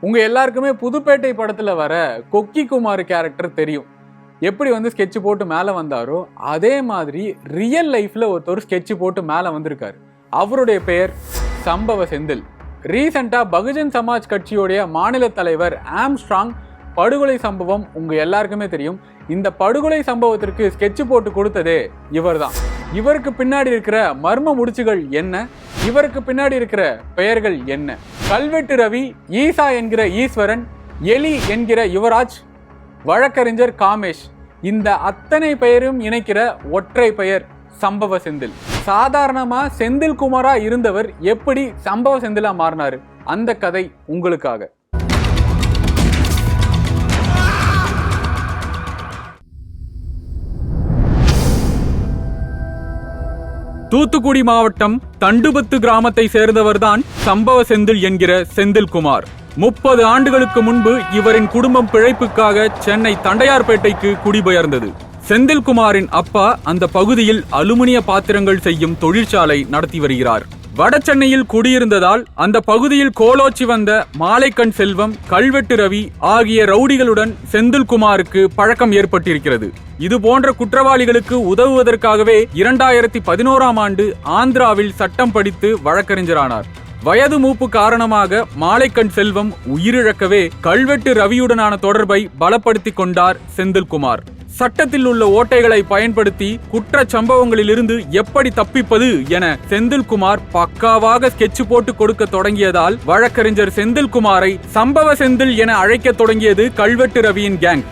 உங்கள் எல்லாருக்குமே புதுப்பேட்டை படத்தில் வர கொக்கி குமார் கேரக்டர் தெரியும். எப்படி வந்து ஸ்கெட்ச் போட்டு மேலே வந்தாரோ அதே மாதிரி ரியல் லைஃப்பில் ஒருத்தர் ஸ்கெட்ச் போட்டு மேலே வந்திருக்காரு. அவருடைய பெயர் சம்பவ செந்தில். ரீசெண்டாக பகுஜன் சமாஜ் கட்சியுடைய மாநில தலைவர் ஆம்ஸ்ட்ராங் படுகொலை சம்பவம் உங்கள் எல்லாருக்குமே தெரியும். இந்த படுகொலை சம்பவத்திற்கு ஸ்கெட்ச் போட்டு கொடுத்ததே இவர்தான். இவருக்கு பின்னாடி இருக்கிற மர்ம முடிச்சுகள் என்ன? இவருக்கு பின்னாடி இருக்கிற பெயர்கள் என்ன? கல்வெட்டு ரவி ஈசா என்கிற ஈஸ்வரன் எலி என்கிற யுவராஜ் வழக்கறிஞர் காமேஷ். இந்த அத்தனை பெயரும் இணைக்கிற ஒற்றை பெயர் சம்பவ செந்தில். சாதாரணமா செந்தில் குமாரா இருந்தவர் எப்படி சம்பவ செந்திலா மாறினாரு? அந்த கதை உங்களுக்காக. தூத்துக்குடி மாவட்டம் தண்டுபத்து கிராமத்தை சேர்ந்தவர்தான் சம்பவ செந்தில் என்கிற செந்தில்குமார். முப்பது ஆண்டுகளுக்கு முன்பு இவரின் குடும்பம் பிழைப்புக்காக சென்னை தண்டையார்பேட்டைக்கு குடிபெயர்ந்தது. செந்தில்குமாரின் அப்பா அந்த பகுதியில் அலுமினிய பாத்திரங்கள் செய்யும் தொழிற்சாலை நடத்தி வருகிறார். வட சென்னையில் குடியிருந்ததால் அந்த பகுதியில் கோலோச்சி வந்த மாலைக்கண் செல்வம் கல்வெட்டு ரவி ஆகிய ரவுடிகளுடன் செந்தில்குமாருக்கு பழக்கம் ஏற்பட்டிருக்கிறது. இது போன்ற குற்றவாளிகளுக்கு உதவுவதற்காகவே இரண்டாயிரத்தி பதினோராம் ஆண்டு ஆந்திராவில் சட்டம் படித்து வழக்கறிஞரானார். வயது மூப்பு காரணமாக மாலைக்கண் செல்வம் உயிரிழக்கவே கல்வெட்டு ரவியுடனான தொடர்பை பலப்படுத்திக் கொண்டார் செந்தில்குமார். சட்டத்தில் உள்ள ஓட்டைகளை பயன்படுத்தி குற்ற சம்பவங்களிலிருந்து எப்படி தப்பிப்பது என செந்தில்குமார் பக்காவாக ஸ்கெட்ச் போட்டு கொடுக்க தொடங்கியதால் வழக்கறிஞர் செந்தில்குமாரை சம்பவ செந்தில் என அழைக்கத் தொடங்கியது கல்வெட்டு ரவியின் கேங்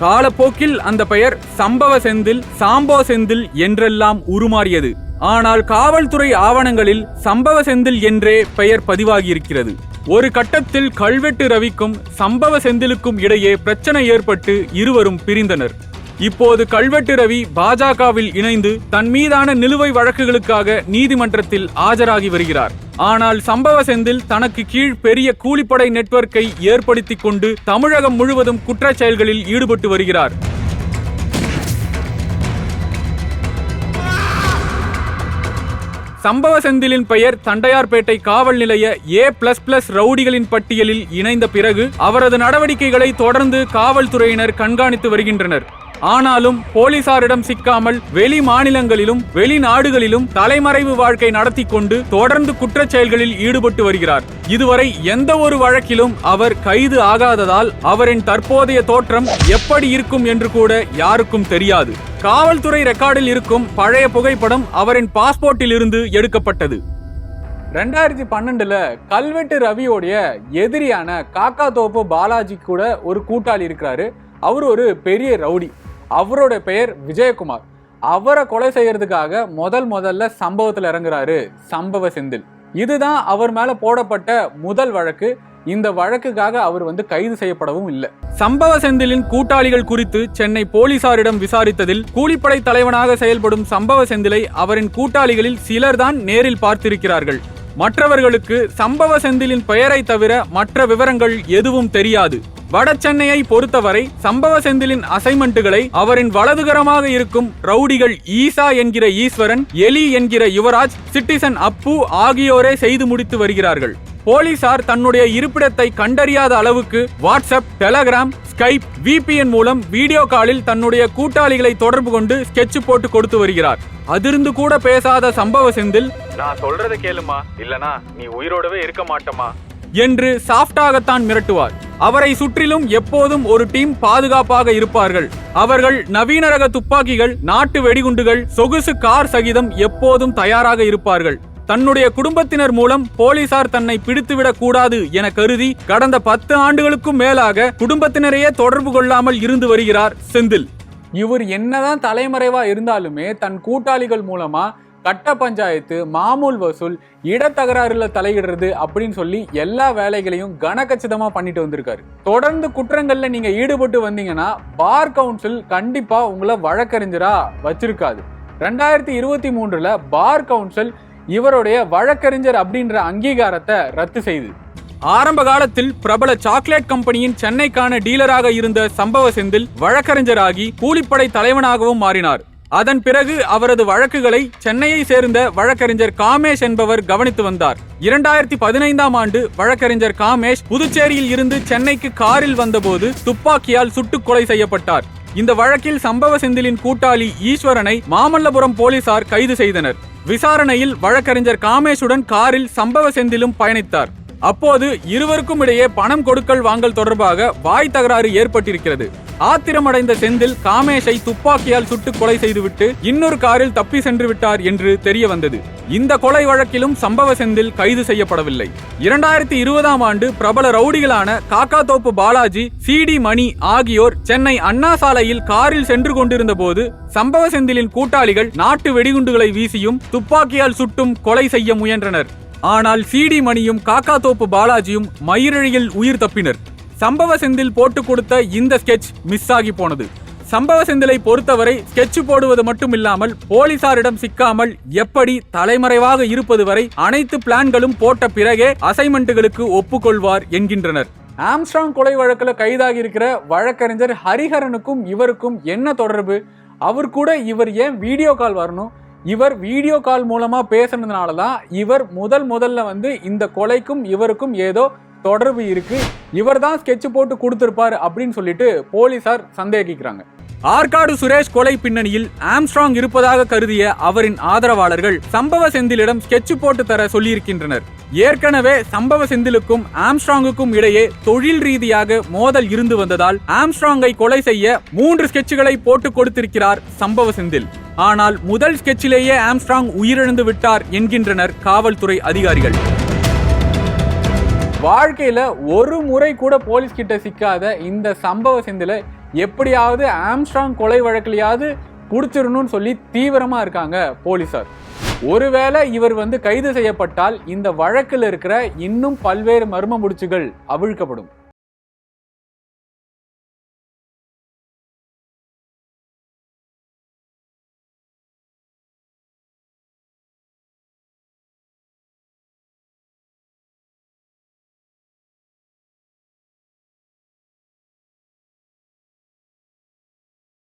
காலப்போக்கில் அந்த பெயர் சம்பவ செந்தில் சாம்போ செந்தில் என்றெல்லாம் உருமாறியது. ஆனால் காவல்துறை ஆவணங்களில் சம்பவ செந்தில் என்றே பெயர் பதிவாகியிருக்கிறது. ஒரு கட்டத்தில் கல்வெட்டு ரவிக்கும் சம்பவ செந்திலுக்கும் இடையே பிரச்சனை ஏற்பட்டு இருவரும் பிரிந்தனர். இப்போது கல்வெட்டு ரவி பாஜகவில் இணைந்து தன் மீதான நிலுவை வழக்குகளுக்காக நீதிமன்றத்தில் ஆஜராகி வருகிறார். ஆனால் சம்பவ செந்தில் தனக்கு கீழ் பெரிய கூலிப்படை நெட்வொர்க்கை ஏற்படுத்திக் கொண்டு தமிழகம் முழுவதும் குற்றச் செயல்களில் ஈடுபட்டு வருகிறார். சம்பவ செந்திலின் பெயர் தண்டையார்பேட்டை காவல் நிலைய ஏ பிளஸ் பிளஸ் ரவுடிகளின் பட்டியலில் இணைந்த பிறகு அவரது நடவடிக்கைகளை தொடர்ந்து காவல்துறையினர் கண்காணித்து வருகின்றனர். ஆனாலும் போலீசாரிடம் சிக்காமல் வெளி மாநிலங்களிலும் வெளிநாடுகளிலும் தலைமறைவு வாழ்க்கை நடத்தி கொண்டு தொடர்ந்து குற்றச் செயல்களில் ஈடுபட்டு வருகிறார். இதுவரை எந்த ஒரு வழக்கிலும் அவர் கைது ஆகாததால் அவரின் தற்போதைய தோற்றம் எப்படி இருக்கும் என்று கூட யாருக்கும் தெரியாது. காவல்துறை ரெக்கார்டில் இருக்கும் பழைய புகைப்படம் அவரின் பாஸ்போர்ட்டில் இருந்து எடுக்கப்பட்டது. ரெண்டாயிரத்தி பன்னெண்டுல கல்வெட்டு ரவியோடைய எதிரியான காக்கா தோப்பு பாலாஜி கூட ஒரு கூட்டாளி இருக்கிறாரு. அவர் ஒரு பெரிய ரவுடி. அவரோட பெயர் விஜயகுமார். அவரை கொலை செய்யறதுக்காக முதல் முதல்ல சம்பவத்தில் இறங்குறாரு சம்பவ செந்தில். இதுதான் அவர் மேல போடப்பட்ட முதல் வழக்கு. இந்த வழக்குக்காக அவர் வந்து கைது செய்யப்படவும் இல்லை. சம்பவ செந்திலின் கூட்டாளிகள் குறித்து சென்னை போலீசாரிடம் விசாரித்ததில் கூலிப்படை தலைவனாக செயல்படும் சம்பவ செந்திலை அவரின் கூட்டாளிகளில் சிலர்தான் நேரில் பார்த்திருக்கிறார்கள். மற்றவர்களுக்கு சம்பவ செந்திலின் பெயரை தவிர மற்ற விவரங்கள் எதுவும் தெரியாது. வட சென்னையை பொறுத்தவரை சம்பவ செந்திலின் அசைன்மெண்ட்டுகளை அவரின் வலதுகரமாக இருக்கும் ரவுடிகள் ஈசா என்கிற ஈஸ்வரன் எலி என்கிற யுவராஜ் சிட்டிசன் அப்பு ஆகியோரே செய்து முடித்து வருகிறார்கள். போலீசார் தன்னுடைய இருப்பிடத்தை கண்டறியாத அளவுக்கு வாட்ஸ்அப் டெலகிராம் ஸ்கைப் விபிஎன் மூலம் வீடியோ காலில் தன்னுடைய கூட்டாளிகளை தொடர்பு கொண்டு ஸ்கெட்ச் போட்டு கொடுத்து வருகிறார். அதிர்ந்து கூட பேசாத சம்பவ செந்தில் நான் சொல்றத கேளுமா? இல்லனா நீ உயிரோடவே இருக்க மாட்டமா? என்று சாஃப்டாகத்தான் மிரட்டுவார். அவரை சுற்றிலும் எப்போதும் ஒரு டீம் பாதுகாப்பாக இருப்பார்கள். அவர்கள் நவீன ரக துப்பாக்கிகள் நாட்டு வெடிகுண்டுகள் சொகுசு கார் சகிதம் எப்போதும் தயாராக இருப்பார்கள். தன்னுடைய குடும்பத்தினர் மூலம் போலீசார் தன்னை பிடித்துவிடக் கூடாது என கருதி கடந்த பத்து ஆண்டுகளுக்கும் மேலாக குடும்பத்தினரையே தொடர்பு கொள்ளாமல் இருந்து வருகிறார் செந்தில். இவர் என்னதான் தலைமறைவா இருந்தாலுமே தன் கூட்டாளிகள் மூலமா கட்ட பஞ்சாயத்து மாமூல் வசூல் இடத்தகராறுல தலையிடுறது அப்படின்னு சொல்லி எல்லா வேலைகளையும் கனகச்சிதமா பண்ணிட்டு வந்திருக்காரு. தொடர்ந்து குற்றங்கள்ல நீங்க ஈடுபட்டு வந்தீங்கன்னா பார் கவுன்சில் கண்டிப்பா உங்களை வழக்கறிஞரா வச்சிருக்காது. ரெண்டாயிரத்தி இருபத்தி மூன்றுல பார் கவுன்சில் இவருடைய வழக்கறிஞர் அப்படின்ற அங்கீகாரத்தை ரத்து செய்து. ஆரம்ப காலத்தில் பிரபல சாக்லேட் கம்பெனியின் சென்னைக்கான டீலராக இருந்த சம்பவ செந்தில் வழக்கறிஞராகி கூலிப்படை தலைவனாகவும் மாறினார். அதன் பிறகு அவரது வழக்குகளை சென்னையை சேர்ந்த வழக்கறிஞர் காமேஷ் என்பவர் கவனித்து வந்தார். இரண்டாயிரத்தி பதினைந்தாம் ஆண்டு வழக்கறிஞர் காமேஷ் புதுச்சேரியில் இருந்து சென்னைக்கு காரில் வந்தபோது துப்பாக்கியால் சுட்டுக் கொலை செய்யப்பட்டார். இந்த வழக்கில் சம்பவ செந்திலின் கூட்டாளி ஈஸ்வரனை மாமல்லபுரம் போலீசார் கைது செய்தனர். விசாரணையில் வழக்கறிஞர் காமேஷுடன் காரில் சம்பவ செந்திலும் பயணித்தார். அப்போது இருவருக்கும் இடையே பணம் கொடுக்கல் வாங்கல் தொடர்பாக வாய் தகராறு ஏற்பட்டிருக்கிறது. ஆத்திரமடைந்த செந்தில் காமேஷை துப்பாக்கியால் சுட்டு கொலை செய்துவிட்டு இன்னொரு காரில் தப்பி சென்று விட்டார் என்று தெரிய வந்தது. இந்த கொலை வழக்கிலும் சம்பவ செந்தில் கைது செய்யப்படவில்லை. இரண்டாயிரத்தி இருபதாம் ஆண்டு பிரபல ரவுடிகளான காக்காதோப்பு பாலாஜி சிடி மணி ஆகியோர் சென்னை அண்ணா சாலையில் காரில் சென்று கொண்டிருந்த போது சம்பவ செந்திலின் கூட்டாளிகள் நாட்டு வெடிகுண்டுகளை வீசியும் துப்பாக்கியால் சுட்டும் கொலை செய்ய முயன்றனர். ஆனால் சிடி மணியும் காக்காதோப்பு பாலாஜியும் மயிரழியில் உயிர் தப்பினர். சம்பவ செந்தில் போட்டு கொடுத்த இந்த ஸ்கெட்ச் மிஸ் ஆகி போனது. சம்பவ செந்திலை பொறுத்தவரை ஸ்கெட்ச் போடுவது மட்டும் இல்லாமல் போலீசாரிடம் சிக்காமல் எப்படி தலைமறைவாக இருப்பது வரை அனைத்து பிளான்களும் போட்ட பிறகே அசைன்மெண்ட்டுகளுக்கு ஒப்புக்கொள்வார் என்கின்றனர். ஆம்ஸ்ட்ராங் கொலை வழக்கில் கைதாகி இருக்கிற வழக்கறிஞர் ஹரிஹரனுக்கும் இவருக்கும் என்ன தொடர்பு? அவர் கூட இவர் ஏன் வீடியோ கால் வரணும்? இவர் வீடியோ கால் மூலமா பேசுனதுனால தான் இவர் முதல் முதல்ல வந்து இந்த கொலைக்கும் இவருக்கும் ஏதோ தொடர்பு இருக்கு. இவர் தான் ஸ்கெட்ச் போட்டு கொடுத்துருப்பார் அப்படின்னு சொல்லிட்டு போலீசார் சந்தேகிக்கிறாங்க. ஆற்காடு சுரேஷ் கொலை பின்னணியில் ஆம்ஸ்ட்ராங் இருப்பதாக கருதிய அவரின் ஆதரவாளர்கள் சம்பவ செந்திலிடம் ஸ்கெட்ச் போட்டு தர சொல்லியிருக்கின்றனர். ஏற்கனவே சம்பவ செந்திலுக்கும் ஆம்ஸ்ட்ராங்குக்கும் இடையே தொழில் ரீதியாக மோதல் இருந்து வந்ததால் ஆம்ஸ்ட்ராங்கை கொலை செய்ய மூன்று ஸ்கெட்சுகளை போட்டு கொடுத்திருக்கிறார் சம்பவ செந்தில். ஆனால் முதல் ஸ்கெட்சிலேயே ஆம்ஸ்ட்ராங் உயிரிழந்து விட்டார் என்கின்றனர் காவல்துறை அதிகாரிகள். வாழ்க்கையில் ஒரு முறை கூட போலீஸ் கிட்ட சிக்காத இந்த சம்பவ செந்தில எப்படியாவது ஆம்ஸ்ட்ராங் கொலை வழக்கிலையாவது பிடிச்சிடணும்னு சொல்லி தீவிரமாக இருக்காங்க போலீசார். ஒருவேளை இவர் வந்து கைது செய்யப்பட்டால் இந்த வழக்கில் இருக்கிற இன்னும் பல்வேறு மர்ம முடிச்சுகள் அவிழ்க்கப்படும்.